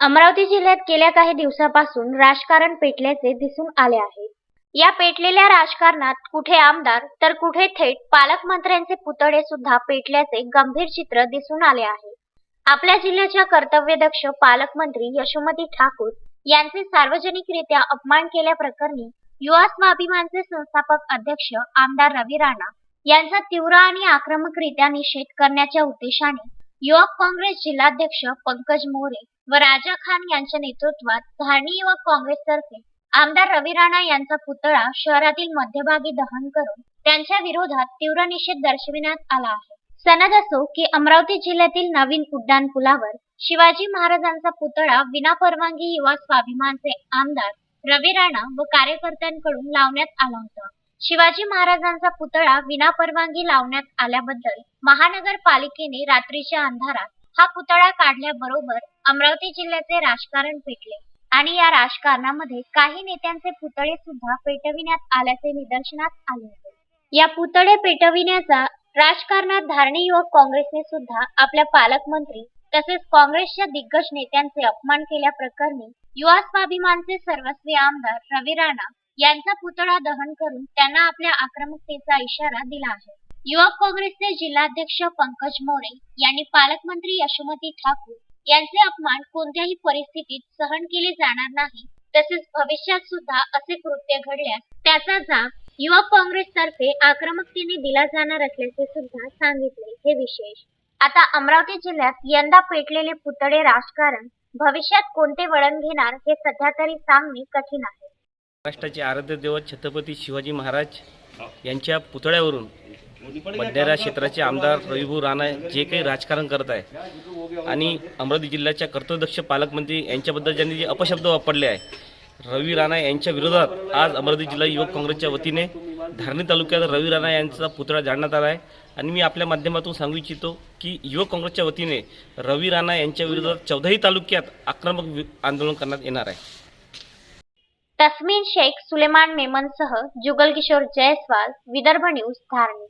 अमरावती जिल्ह्यात गेल्या काही दिवसापासून राजकारण पेटल्याचे दिसून आले आहे. या पेटलेल्या राजकारणात कुठे आमदार तर कुठे थेट पालकमंत्र्यांचे पुतळे सुद्धा पेटल्याचे गंभीर चित्र दिसून आले आहे. आपल्या जिल्ह्याच्या कर्तव्यदक्ष पालकमंत्री यशोमती ठाकूर यांचे सार्वजनिकरित्या अपमान केल्याप्रकरणी युवा स्वाभिमानचे संस्थापक अध्यक्ष आमदार रवी राणा यांचा तीव्र आणि आक्रमकरित्या निषेध करण्याच्या उद्देशाने युवक काँग्रेस जिल्हाध्यक्ष पंकज मोरे व राजा खान यांच्या नेतृत्वात धारणी युवक काँग्रेसतर्फे आमदार रवी राणा यांचा पुतळा शहरातील मध्यभागी दहन करून त्यांच्या विरोधात तीव्र निषेध दर्शविण्यात आला आहे. सनद असो की अमरावती जिल्ह्यातील नवीन उड्डाण पुलावर शिवाजी महाराजांचा पुतळा विनापरवानगी युवा स्वाभिमानचे आमदार रवी राणा व कार्यकर्त्यांकडून लावण्यात आला होता. शिवाजी महाराजांचा पुतळा विनापरवानगी लावण्यात आल्याबद्दल महानगरपालिकेने रात्रीच्या अंधारात हा पुतळा काढल्याबरोबर अमरावती जिल्ह्याचे राजकारण पेटले. आणि या राजकारणामध्ये काही नेत्यांचे पुतळे सुद्धा पेटविण्यात आल्याचे निदर्शनास आले होते. या पुतळे पेटविण्याचा राजकारणात धारणी युवक काँग्रेसने सुद्धा आपल्या पालकमंत्री तसेच काँग्रेसच्या दिग्गज नेत्यांचे अपमान केल्याप्रकरणी युवा स्वाभिमानचे सर्वस्वी आमदार रवी राणा यांचा पुतळा दहन करून त्यांना आपल्या आक्रमकतेचा इशारा दिला आहे. युवक काँग्रेसचे जिल्हाध्यक्ष पंकज मोरे यांनी पालकमंत्री यशोमती ठाकूर यांचे अपमान कोणत्याही परिस्थितीत सहन केले जाणार नाही. तसेच भविष्यात सुद्धा असे कृत्य घडल्यास त्याचा जाब युवक काँग्रेसतर्फे आक्रमकतेने दिला जाणार असल्याचे सुद्धा सांगितले हे विशेष. आता अमरावती जिल्ह्यात यंदा पेटलेले पुतळे राजकारण भविष्यात कोणते वळण घेणार हे सध्या तरी सांगणे कठीण आहे. महाराष्ट्राचे आराध्य देवत छत्रपती शिवाजी महाराज यांच्या पुतळ्यावरून बंजारा क्षेत्राचे आमदार रविभाऊ राणा जे काही राजकारण करत आहे आणि अमरावती जिल्ह्याच्या कर्तव्यदक्ष पालकमंत्री यांच्याबद्दल ज्यांनी जे अपशब्द वापरले आहे रवी राणा यांच्या विरोधात आज अमरावती जिल्हा युवक काँग्रेसच्या वतीने धारणी तालुक्यात रवी राणा यांचा पुतळा जाळण्यात आला आहे. आणि मी आपल्या माध्यमातून सांगू इच्छितो की युवक काँग्रेसच्या वतीने रवी राणा यांच्या विरोधात चौदाही तालुक्यात आक्रमक आंदोलन करण्यात येणार आहे. तस्मीन शेख सुलेमान मेमनसह जुगल किशोर जयस्वाल विदर्भ न्यूज धारणी.